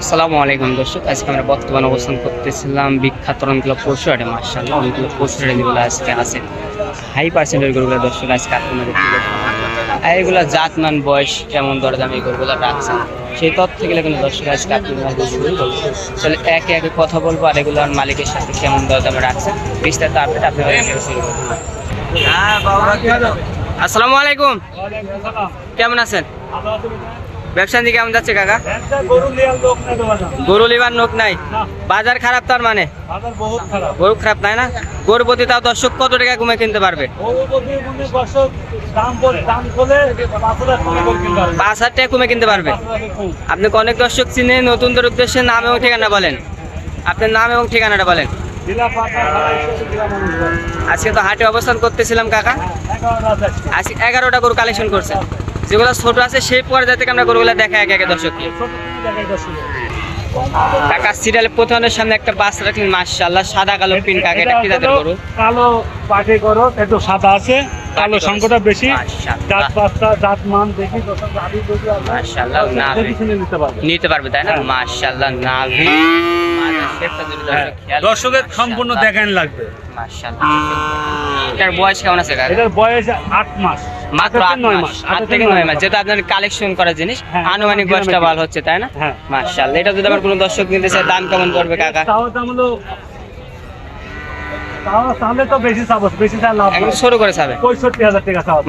আসসালামু আলাইকুম দর্শক আজকে আমরা বর্তমান অবস্থান করতেছিলাম বিখ্যাত অনেকগুলো পশু হাটে মার্শাল্লাহ অনেকগুলো পশু হাটে যেগুলো আজকে আছে। হাই পার্সেন্টের গরুগুলো দর্শক আজকে আপনাদের। আর এগুলো জাতমান বয়স কেমন দরদাম এই গরুগুলো রাখছে সেই তথ্য থেকে কিন্তু দর্শক আজকে আপনাদের তাহলে একে একে কথা বলব আর এগুলোর মালিকের সাথে কেমন দরদামে রাখছে বিস্তারিত আপডেট আপনাদের শুরু করব। আসসালামু আলাইকুম। কেমন আছেন? ব্যবসা দিকে কেমন যাচ্ছে কাকা? গরু লিবার নোক নাই। বাজার খারাপ তার মানে? গরু খারাপ। নাই না? গরু প্রতি তাও দর্শক কত টাকা কমে কিনতে পারবে? পাঁচ হাজার টাকা কমে কিনতে পারবে? আপনি অনেক দর্শক চিনে নতুনদের উদ্দেশ্যে নাম এবং ঠিকানা বলেন। আপনার নাম এবং ঠিকানাটা বলেন। আজকে তো হাটে অবস্থান করতেছিলাম কাকা। আজকে এগারোটা গরু কালেকশন করছে যেগুলো ছোট আছে সেই পর্যায়ে থেকে আমরা গরুগুলো দেখা একে একে দর্শককে। কাকা সিরিয়ালের প্রথমের সামনে একটা বাস রাখলেন মাশাআল্লাহ সাদা কালো পিন কাকা এটা কি জাতের গরু? কালো পাটে করো একটু সাদা আছে কালো পাটি সংখ্যাটা বেশি। জাত পাঁচটা জাত মান দেখি দশ গাড়ি যদি মাশাআল্লাহ, না নিতে পারবে। তাই না। মাশাআল্লাহ নাভি। দর্শক দর্শকের সম্পূর্ণ। দেখান লাগবে। মাশাআল্লাহ। এটার বয়স কেমন আছে কাকা? এটার বয়স আট মাস। মাত্র আট আট থেকে নয় মাস মাস আট থেকে নয় মাস যেটা আপনার কালেকশন করা জিনিস হ্যাঁ, আনুমানিক গ্রামে বয়সটা ভালো হচ্ছে তাই না? হ্যাঁ। মাশাআল্লাহ এটা যদি আবার কোনো দর্শক নিতে চায় দাম কেমন পড়বে কাকা? তাও দাম হলো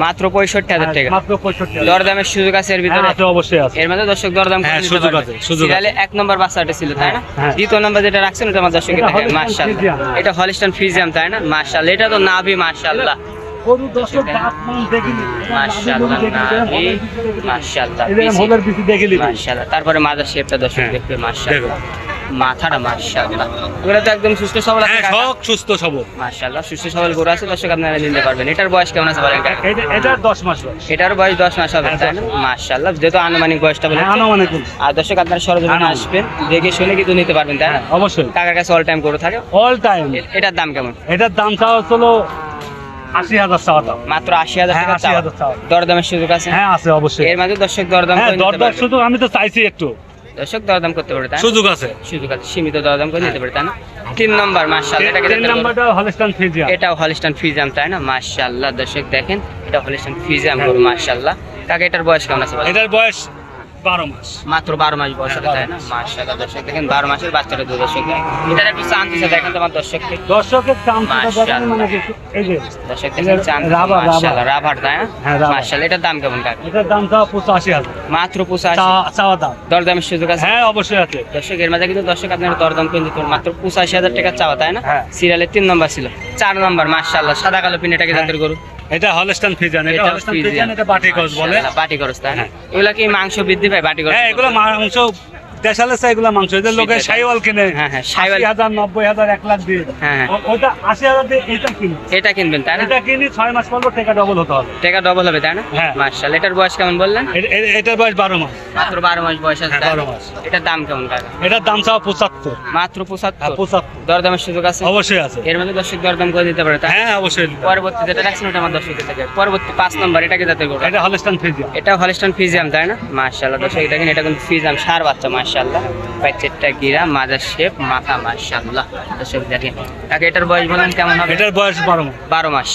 মাত্র পঁয়ষট্টি হাজার টাকা। হাজার দরদামের সুযোগ আছে এর হ্যাঁ, ভিতরে আছে অবশ্যই আছে। এর মধ্যে দর্শক দরদাম হ্যাঁ। সিরিয়ালে এক নম্বর বাচ্চাটা ছিল তাই না? হ্যাঁ। দ্বিতীয় নম্বর যেটা রাখছেন ওটা আমার দর্শকের এটা হলিস্টান। এটা ফিজিয়াম তাই না? মার্শাল্লাহ এটা তো নাভি মার্শাল্লাহ গরু দাঁত মান দেখে নিবি। মার্শাল্লাহ তারপরে মাদার শেপটা দর্শক হ্যাঁ, দেখবে মার্শাল্লাহ দেখো। মাথাটা ওগুলো তো একদম সুস্থ সবল আছে হ্যাঁ সব সুস্থ সবল। মার্শাল্লাহ সুস্থ সবল গরু আছে দর্শক আপনারা নিতে পারবেন। এটার বয়স কেমন আছে বলেন কাকা? এটা এটা দশ মাস বয়স। এটার বয়স দশ মাস হবে হ্যাঁ, তাই না? দশ যেহেতু আনুমানিক বয়সটা বলে হ্যাঁ আনুমানিক আর দর্শক আপনারা সরজমিনে। আসবেন দেখে শুনে কিন্তু নিতে পারবেন তাই না? হ্যাঁ, অবশ্যই। কাকার কাছে অল টাইম করে থাকে। অল টাইম এটার দাম কেমন? এটার দাম চাওয়া হচ্ছিল আশি হাজার চাওয়া দাম। মাত্র আশি হাজার হ্যাঁ টাকা চাওয়া। দরদামের সুযোগ আছে? হ্যাঁ আছে অবশ্যই। এর মাঝে দর্শক দরদাম হ্যাঁ। শুধু আমি তো চাইছি একটু। দর্শক দরদাম করতে পারে তাই সুযোগ আছে। সুযোগ আছে সীমিত দরদাম করে নিতে পারে তাই না? তিন নম্বর মার্শাল এটাকে তিন। নাম্বারটা হলিস্টান ফিজিয়া এটাও হলিস্টান ফিজাম তাই না? মার্শাল্লাহ দর্শক দেখেন এটা হলিস্টান ফিজাম গরু মার্শাল্লাহ কাকে এটার বয়স কেমন আছে এটার বয়স বারো মাস। মাত্র বারো মাস বয়স হবে তাই না মার্শাল্লাহ দর্শক দেখেন বারো মাসের বাচ্চাটা দু দর্শক এটার একটু চান দিচ্ছে দেখেন তোমার দর্শককে। দর্শকের দাম মাশাআল্লাহ। কি? এই যে দর্শক দেখেন চান রাবার, রাবার। তাই না? এটার দাম কেমন কাকে? এটার দাম চাওয়া পঁচাশি হাজার। মাত্র পঁচাশি। চাওয়া- চাওয়া দাম। দরদামের সুযোগ আছে? হ্যাঁ অবশ্যই আছে। দর্শক এর মাঝে কিন্তু দর্শক আপনার দরদাম পারেন। মাত্র পঁচাশি হাজার টাকা চাওয়া তাই না? হ্যাঁ। সিরিয়ালের তিন নম্বর ছিল। চার নম্বর মার্শাল্লাহ সাদা কালো পিন এটাকে হ্যাঁ। জাতের গরু। এটা হলস্টান ফিজান এটা হলস্টান ফিজান এটা বাটি কস বলে। মাশাআল্লাহ, বাটি করস তাই না? হ্যাঁ। এগুলা কি মাংস বৃদ্ধি পায়? বাটি করস হ্যাঁ এগুলো মাংস দেশালে চাই এগুলো মাংস এদের লোকে সেটাই। সাইওয়াল কিনে হ্যাঁ, হ্যাঁ। হাজার নব্বই হাজার এক লাখ দিয়ে। হ্যাঁ, হ্যাঁ। ওটা আশি হাজার দিয়ে এটা কিনি এটা কিনবেন তাই না? এটা কিনি ছয় মাস পর টাকা ডবল হতে হবে। টাকা ডবল হবে তাই না? হ্যাঁ। মার্শাল এটার বয়স কেমন বললেন? এটার বয়স বারো মাস। মাত্র বারো মাস বয়স আছে হ্যাঁ? বারো মাস। এটার দাম কেমন কাকা? এটার দাম চাওয়া পঁচাত্তর। মাত্র পঁচাত্তর? পঁচাত্তর। দরদামের সুযোগ আছে? অবশ্যই আছে। এর মধ্যে দর্শক দরদাম করে দিতে পারে হ্যাঁ অবশ্যই পরবর্তী যেটা রাখছেন ওটা আমার দর্শকের থেকে। পরবর্তী পাঁচ নম্বর এটাকে যাতে এটা হলস্টান ফিজিয়া এটা হলিস্টান ফিজিয়াম তাই না? মার্শাল্লাহ দর্শক দেখেন এটা কিন্তু ফিজিয়াম সার বাচ্চা মার্শাল্লাহ প্যাকেটটা গিরা মাজার শেপ মাথা মার্শাল্লাহ দর্শক দেখেন কাকে এটার বয়স বলেন কেমন হবে? এটার বয়স বারো বারো মাস।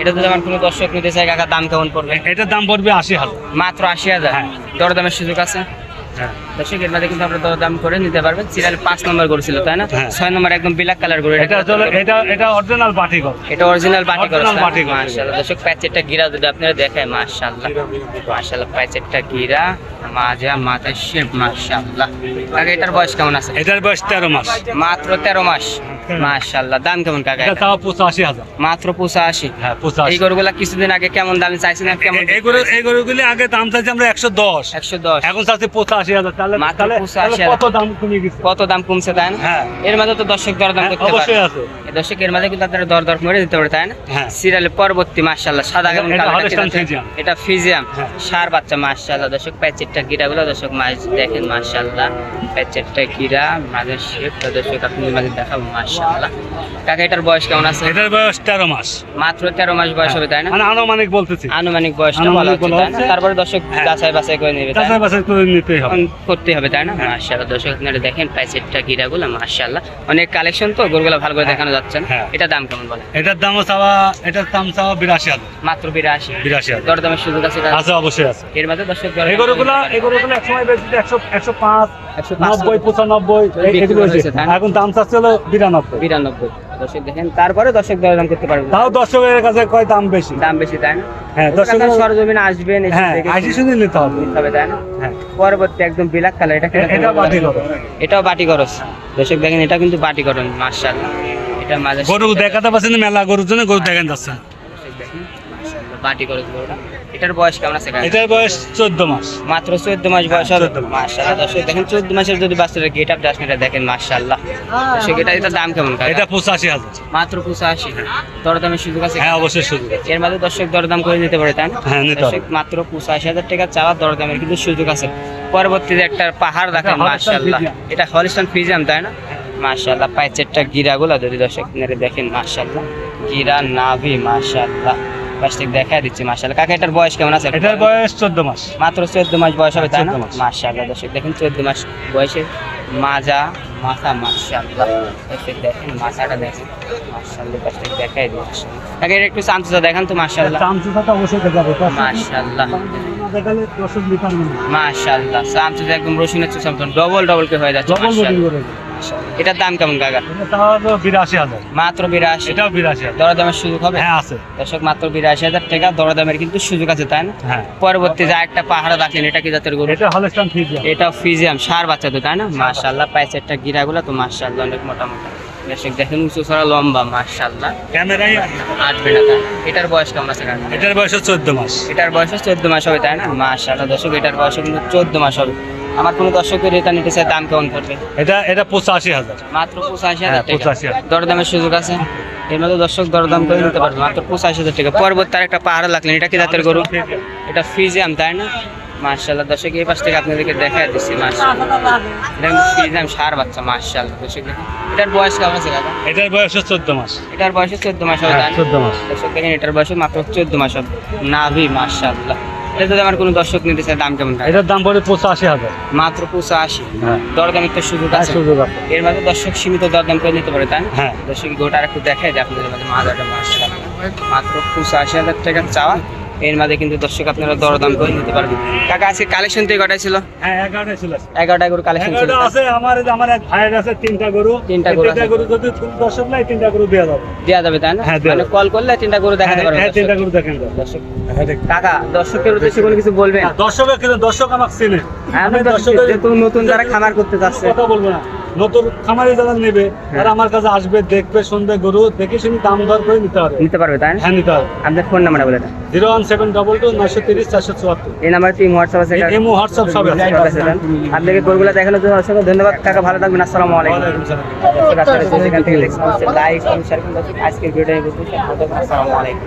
এটা তো যেমন কোনো দর্শক নিতে চাই কাকা দাম কেমন পড়বে? এটার দাম পড়বে আশি হাজার। মাত্র আশি হাজার? হ্যাঁ। দরদামের সুযোগ আছে? হ্যাঁ। দর্শক এর মধ্যে কিন্তু আপনার দরদাম করে নিতে পারবেন। সিরিয়াল পাঁচ নম্বর করেছিল তাই না? হ্যাঁ। ছয় নম্বর একদম ব্ল্যাক কালার করে এটা এটা এটা অরিজিনাল বাটি কর এটা অরিজিনাল বাটি করে Original বাটি করা। মাশাআল্লাহ। দর্শক প্যাচেরটা গিরা যদি আপনারা দেখেন মাশাআল্লাহ। মাশাআল্লাহ প্যাচেরটা গিরা। মাজা মাথার শেপ মাশাআল্লাহ। কাকা এটার বয়স কেমন আছে? এটার বয়স তেরো মাস। মাত্র তেরো মাস। মাশাআল্লাহ দাম কেমন কাকা এটা পঁচাশি মাত্র পঁচাশি। হ্যাঁ এই গরুগুলা কিছুদিন আগে কেমন দামে চাইছেন কেমন এই গরু এই গরুগুলি আগে দাম চাইছি আমরা একশো দশ। একশো দশ। এখন চাচ্ছি পঁচাশি হাজার। তাহলে তাহলে কত দাম কমে গেছে কত দাম কমছে তাই না? হ্যাঁ। এর মাঝে তো দর্শক দরদাম করতে অবশ্যই পারে আছে দর্শক এর মাঝে কিন্তু আপনারা দর দর করে দিতে পারে তাই না? হ্যাঁ। সিরিয়ালের পরবর্তী মাশাআল্লাহ সাদা এটা- এবং কালো ফিজিয়াম হ্যাঁ। সার বাচ্চা মাশাআল্লাহ দর্শক গিরাগুলো দর্শক মাছ দেখেন মাশাআল্লাহ গিরা শেপটা দর্শক আপনি মাঝে দেখাবো মাশাআল্লাহ। কাকা এটার বয়স কেমন আছে? এটার বয়স তেরো মাস। মাত্র তেরো মাস বয়স হবে তাই না? মানে আনুমানিক বলতেছি। আনুমানিক বয়সটা বলা হচ্ছে। তারপরে দর্শক। যাচাই বাছাই করে নেবে? কাঁচা বাছাই করে নিতেই হবে। করতে হবে তাই না? মাশাআল্লাহ দর্শক আপনারা দেখেন প্যাচেটটা গিরাগুলো মাশাআল্লাহ। অনেক কালেকশন তো গরুগুলো ভালো করে দেখানো যাচ্ছে না। হ্যাঁ। এটা দাম কেমন বলে এটার দামও চাওয়া এটার দাম চাওয়া বিরাশি হাজার। মাত্র বিরাশি বিরাশি হাজার। দরদামের সুযোগ আছে? আছে অবশ্যই আছে। এর মাঝে দর্শক এই গরুগুলো এই গরুগুলো এক সময় বেশি একশো একশো পাঁচ নব্বই পঁচানব্বই? এখন দাম চাচ্ছে হলো বিরানব্বই। বিরানব্বই। দর্শক দেখেন তারপরে দর্শক দরদাম করতে পারবেন। তাও দর্শকের কাছে কয় দাম বেশি? দাম বেশি তাই না? হ্যাঁ দর্শক সরজমিনে আসবেন হ্যাঁ শুনে নিতে হবে। নিতে হবে তাই না? হ্যাঁ। পরবর্তী একদম ব্ল্যাক কালার এটা এটা বাটি করো এটাও বাটি করো দর্শক দেখেন এটা কিন্তু বাটি করন মাশাআল্লাহ। এটা মাঝে গরু দেখাতে পাচ্ছেন মেলা গরুর জন্য গরু দেখেন যাচ্ছে বাটি করস গরুটা এটার বয়স কেমন আছে এটার বয়স চোদ্দ মাস। মাত্র চোদ্দ মাস বয়স হবে? 14 দর্শক দেখেন চোদ্দ মাসের যদি বাচ্চাটা গেট আপ আসেন এটা দেখেন মাশাআল্লাহ। দর্শক এটা এটার দাম কেমন এটা পঁচাশি হাজার। মাত্র পঁচাশি। দরদামের সুযোগ আছে হ্যাঁ অবশ্যই সুযোগ আছে। এর মাঝে দর্শক দরদাম করে নিতে পারে তাই হ্যাঁ দর্শক মাত্র পঁচাশি হাজার টাকা চাওয়া দরদামের কিন্তু সুযোগ আছে। পরবর্তীতে একটা পাহাড় দেখেন ফ্রিজিয়াম। এটা হলিস্টান ফিজিয়াম তাই না? মাশাআল্লাহ পাইচেরটা গিরাগুলো যদি দর্শক দেখেন মাশাআল্লাহ। গিরা নাভি পাঁচটিক দেখা দিচ্ছে কাকা এটার বয়স কেমন আছে? এটার বয়স চোদ্দ মাস। মাত্র চোদ্দ মাস বয়স হবে তাই না? 14 দর্শক দেখেন চোদ্দ মাস বয়সে মাজা মাথা দর্শক দেখেন মাথাটা দেখেন। দেখাই দিচ্ছে। কাকা এটা একটু শান্ততা দেখান তো মাশাআল্লাহ। চামচু সাথে অবশ্যই দেখাবো। শান্ততা একদম রসুনের চুষাম ডবল ডবল কে হয়ে যাচ্ছে মাশাআল্লাহ। মাশাআল্লাহ। এটার দাম কেমন কাকা? বিরাশি হাজার। মাত্র বিরাশি? এটাও বিরাশি দরদামের সুযোগ হবে? হ্যাঁ আছে। দর্শক মাত্র বিরাশি হাজার টাকা দরদামের কিন্তু সুযোগ আছে তাই না? হ্যাঁ। পরবর্তী যা একটা পাহাড় রাখলেন এটা কি জাতের গরু? এটা হলস্টান ফিজিয়াম এটা ফিজিয়াম সার বাচ্চা তো তাই না? পাইছে গিরাগুলো তো মাশাল্লাহ অনেক মোটামুটি। দর্শক দেখেন উঁচু ছড়া লম্বা মাশাল্লাহ ক্যামেরাই আটবে না তাই এটার বয়স কেমন আছে এটার বয়স চোদ্দ মাস। এটার বয়স চোদ্দ মাস হবে তাই না? মাশাল্লাহ দর্শক এটার বয়স কিন্তু চোদ্দ মাস হবে। আমার কোনো দর্শকের এটা নিতে চাই দাম কেমন পড়বে? এটা এটা পঁচাশি হাজার। মাত্র পঁচাশি হ্যাঁ, হাজার টাকা। 85,000 দরদামের সুযোগ আছে? এর মধ্যে দর্শক দরদাম করে নিতে পারবে মাত্র পঁচাশি হাজার টাকা। পরবর্তী আর একটা পাহাড় লাগলেন এটা কি জাতের গরু? এটা ফিজিয়াম। তাই না? মার্শাল্লাহ দর্শক এই পাশ থেকে আপনাদেরকে দেখা দিচ্ছি মার্শাল্লাহ সার বাচ্চা মার্শাল্লাহ দর্শক এটার বয়স কেমন আছে কাকা এটার বয়স চোদ্দ মাস। এটার বয়স চোদ্দ মাস হবে হ্যাঁ? চোদ্দ মাস। দর্শক দেখেন এটার বয়স মাত্র চোদ্দ মাস হবে। নাভি মার্শাল্লাহ এটা যদি আমার কোনো দর্শক নিতে চায় দাম কেমন থাকে? এটার দাম পড়ে পঁচাশি হাজার। মাত্র পঁচাশি। হ্যাঁ। দরদামের তো সুযোগ হ্যাঁ, আছে। সুযোগ আছে। এর মাঝে দর্শক সীমিত দরদাম করে নিতে পারে তাই হ্যাঁ। দর্শক গোটা একটু দেখায় যে আপনাদের মাঝে মার্শাল্লাহ মাত্র পঁচাশি হাজার টাকা চাওয়া। এর মাঝে কিন্তু দর্শক আপনারা দরদাম করে নিতে পারবেন। কাকা আজকে কালেকশন কটাই ছিল? হ্যাঁ ছিল। এগারোটা গরু কালেকশন ছিল আছে আমার আমার এক ভাইয়ের আছে তিনটা গরু। তিনটা গরু তিনটা গরু যদি দর্শক নাই তিনটা গরু দেওয়া যাবে। দেওয়া যাবে তাই না? হ্যাঁ, মানে কল করলে তিনটা গরু দেখাতে হ্যাঁ, পারবেন হ্যাঁ, তিনটা গরু দেখেন। দর্শক কাকা দর্শকের উদ্দেশ্যে কোনো কিছু বলবেন? দর্শকের কিন্তু দর্শক আমাকে চেনে। হ্যাঁ, আমি দর্শকের নতুন যারা খামার করতে চাচ্ছে। কথা বলব না। নতুন খামারি যারা নেবে তারা আমার কাছে আসবে দেখবে শুনবে গরু দেখে শুনে দাম দর করে নিতে হবে নিতে পারবে তাই হ্যাঁ নিতে হবে আপনার ফোন নাম্বারটা বলে দেন। Zero one seven double two নয়শো তিরিশ চারশো চুয়াত্তর। এই নাম্বার টিম হোয়াটসঅ্যাপ আছে? এমও হোয়াটসঅ্যাপ সব আছে। আপনাকে গরুগুলো দেখানোর জন্য অসংখ্য ধন্যবাদ। কাকা ভালো থাকবেন। আসসালামু আলাইকুম। যেখান থেকে দেখছেন লাইক শেয়ার করুন আজকের ভিডিও আসসালামু আলাইকুম।